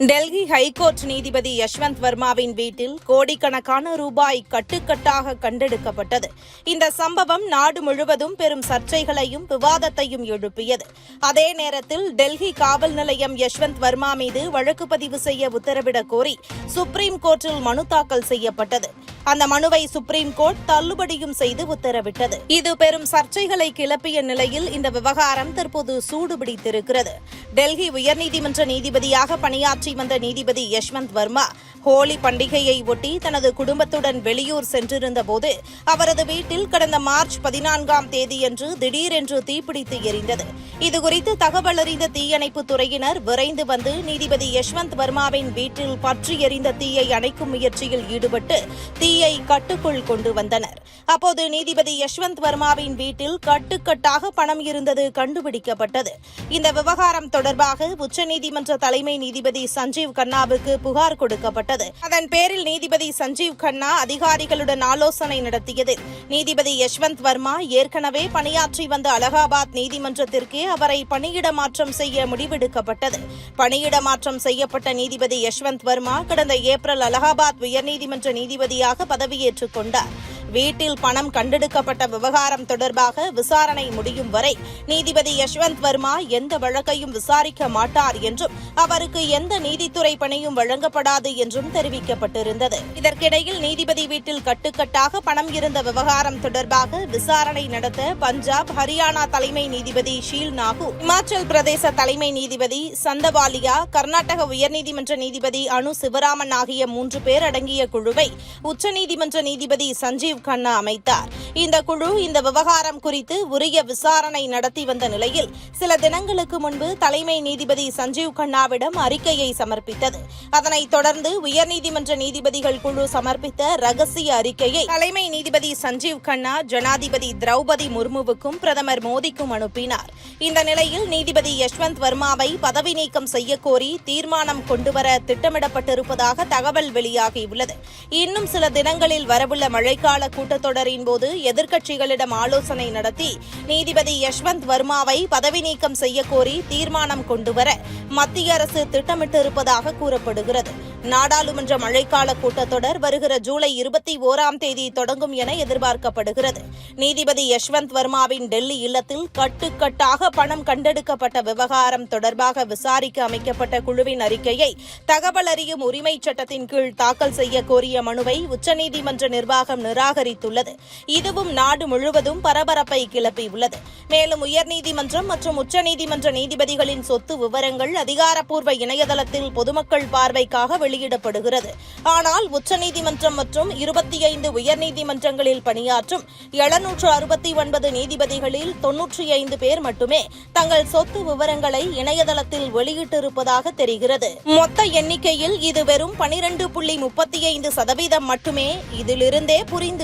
Delhi high court நீதிபதி யஷ்வந்த் வர்மாவின் வீட்டில் கோடிக்கணக்கான ரூபாய் கட்டுக்கட்டாக கண்டெடுக்கப்பட்டது. இந்த சம்பவம் நாடு முழுவதும் பெரும் சர்ச்சைகளையும் விவாதத்தையும் எழுப்பியது. அதே நேரத்தில் டெல்லி காவல் நிலையம் யஷ்வந்த் வர்மா மீது வழக்கு பதிவு செய்ய உத்தரவிடக் கோரி சுப்ரீம் கோர்ட்டில் மனு தாக்கல் செய்யப்பட்டது. அந்த மனுவை சுப்ரீம் கோர்ட் தள்ளுபடியும் செய்து உத்தரவிட்டது. இது பெரும் சர்ச்சைகளை கிளப்பிய நிலையில் இந்த விவகாரம் தற்போது சூடுபிடித்திருக்கிறது. டெல்லி உயர்நீதிமன்ற நீதிபதியாக பணியாற்றி வந்த நீதிபதி யஷ்வந்த் வர்மா ஹோலி பண்டிகையை ஒட்டி தனது குடும்பத்துடன் வெளியூர் சென்றிருந்த போது அவரது வீட்டில் கடந்த மார்ச் பதினான்காம் தேதியன்று திடீரென்று தீப்பிடித்து எரிந்தது. இதுகுறித்து தகவல் அறிந்த தீயணைப்புத் துறையினர் விரைந்து வந்து நீதிபதி யஷ்வந்த் வர்மாவின் வீட்டில் பற்றி எரிந்த தீயை அணைக்கும் முயற்சியில் ஈடுபட்டு தீ தீயை கட்டுக்குள் கொண்டு வந்தனர். அப்போது நீதிபதி யஷ்வந்த் வர்மாவின் வீட்டில் கட்டுக்கட்டாக பணம் இருந்தது கண்டுபிடிக்கப்பட்டது. இந்த விவகாரம் தொடர்பாக உச்சநீதிமன்ற தலைமை நீதிபதி சஞ்சீவ் கண்ணாவுக்கு புகார் கொடுக்கப்பட்டது. அதன் பேரில் நீதிபதி சஞ்சீவ் கண்ணா அதிகாரிகளுடன் ஆலோசனை நடத்தியதில் நீதிபதி யஷ்வந்த் வர்மா ஏற்கனவே பணியாற்றி வந்த அலகாபாத் நீதிமன்றத்திற்கே அவரை பணியிட மாற்றம் செய்ய முடிவெடுக்கப்பட்டது. பணியிட மாற்றம் செய்யப்பட்ட நீதிபதி யஷ்வந்த் வர்மா கடந்த ஏப்ரல் அலகாபாத் உயர்நீதிமன்ற நீதிபதியாக பதவியேற்றுக் கொண்டார். வீட்டில் பணம் கண்டெடுக்கப்பட்ட விவகாரம் தொடர்பாக விசாரணை முடியும் வரை நீதிபதி யஷ்வந்த் வர்மா எந்த வழக்கையும் விசாரிக்க மாட்டார் என்றும் அவருக்கு எந்த நீதித்துறை பணியும் வழங்கப்படாது என்றும் தெரிவிக்கப்பட்டிருந்தது. இதற்கிடையில் நீதிபதி வீட்டில் கட்டுக்கட்டாக பணம் இருந்த விவகாரம் தொடர்பாக விசாரணை நடத்த பஞ்சாப் ஹரியானா தலைமை நீதிபதி ஷீல் நாகு இமாச்சல் பிரதேச தலைமை நீதிபதி சந்தவாலியா கர்நாடக உயர்நீதிமன்ற நீதிபதி அனு சிவராமன் ஆகிய மூன்று பேர் அடங்கிய குழுவை உச்சநீதிமன்ற நீதிபதி சஞ்சீவ் கண்ணா அமைத்தார். இந்த குழு இந்த விவகாரம் குறித்து உரிய விசாரணை நடத்தி வந்த நிலையில் சில தினங்களுக்கு முன்பு தலைமை நீதிபதி சஞ்சீவ் கண்ணாவிடம் அறிக்கையை சமர்ப்பித்தது. அதனைத் தொடர்ந்து உயர்நீதிமன்ற நீதிபதிகள் குழு சமர்ப்பித்த ரகசிய அறிக்கையை தலைமை நீதிபதி சஞ்சீவ் கண்ணா ஜனாதிபதி திரௌபதி முர்முவுக்கும் பிரதமர் மோடிக்கும் அனுப்பினார். இந்த நிலையில் நீதிபதி யஷ்வந்த் வர்மாவை பதவி நீக்கம் செய்யக்கோரி தீர்மானம் கொண்டுவர திட்டமிடப்பட்டிருப்பதாக தகவல் வெளியாகியுள்ளது. இன்னும் சில தினங்களில் வரவுள்ள மழைக்கால கூட்டத்தொடரின் போது எதிர்க்கட்சிகளிடம் ஆலோசனை நடத்தி நீதிபதி யஷ்வந்த் வர்மாவை பதவி நீக்கம் செய்யக்கோரி தீர்மானம் கொண்டுவர மத்திய அரசு திட்டமிட்டிருப்பதாக கூறப்படுகிறது. நாடாளுமன்ற மழைக்கால கூட்டத்தொடர் வருகிற ஜூலை இருபத்தி ஓராம் தேதி தொடங்கும் என எதிர்பார்க்கப்படுகிறது. நீதிபதி யஷ்வந்த் வர்மாவின் டெல்லி இல்லத்தில் கட்டுக்கட்டாக பணம் கண்டெடுக்கப்பட்ட விவகாரம் தொடர்பாக விசாரிக்க அமைக்கப்பட்ட குழுவின் அறிக்கையை தகவல் அறியும் உரிமைச் சட்டத்தின் கீழ் தாக்கல் செய்ய கோரிய மனுவை உச்சநீதிமன்ற நிர்வாகம் அதிகரித்துள்ளது. இதுவும் நாடு முழுவதும் பரபரப்பை கிளப்பியுள்ளது. மேலும் உயர்நீதிமன்றம் மற்றும் உச்சநீதிமன்ற நீதிபதிகளின் சொத்து விவரங்கள் அதிகாரப்பூர்வ இணையதளத்தில் பொதுமக்கள் பார்வைக்காக வெளியிடப்படுகிறது. ஆனால் உச்சநீதிமன்றம் மற்றும் இருபத்தி ஐந்து உயர்நீதிமன்றங்களில் பணியாற்றும் எழுநூற்று அறுபத்தி ஒன்பது நீதிபதிகளில் தொன்னூற்றி ஐந்து பேர் மட்டுமே தங்கள் சொத்து விவரங்களை இணையதளத்தில் வெளியிட்டிருப்பதாக தெரிகிறது. மொத்த எண்ணிக்கையில் இது வெறும் பனிரெண்டு புள்ளி முப்பத்தி ஐந்து சதவீதம் மட்டுமே. இதிலிருந்தே புரிந்து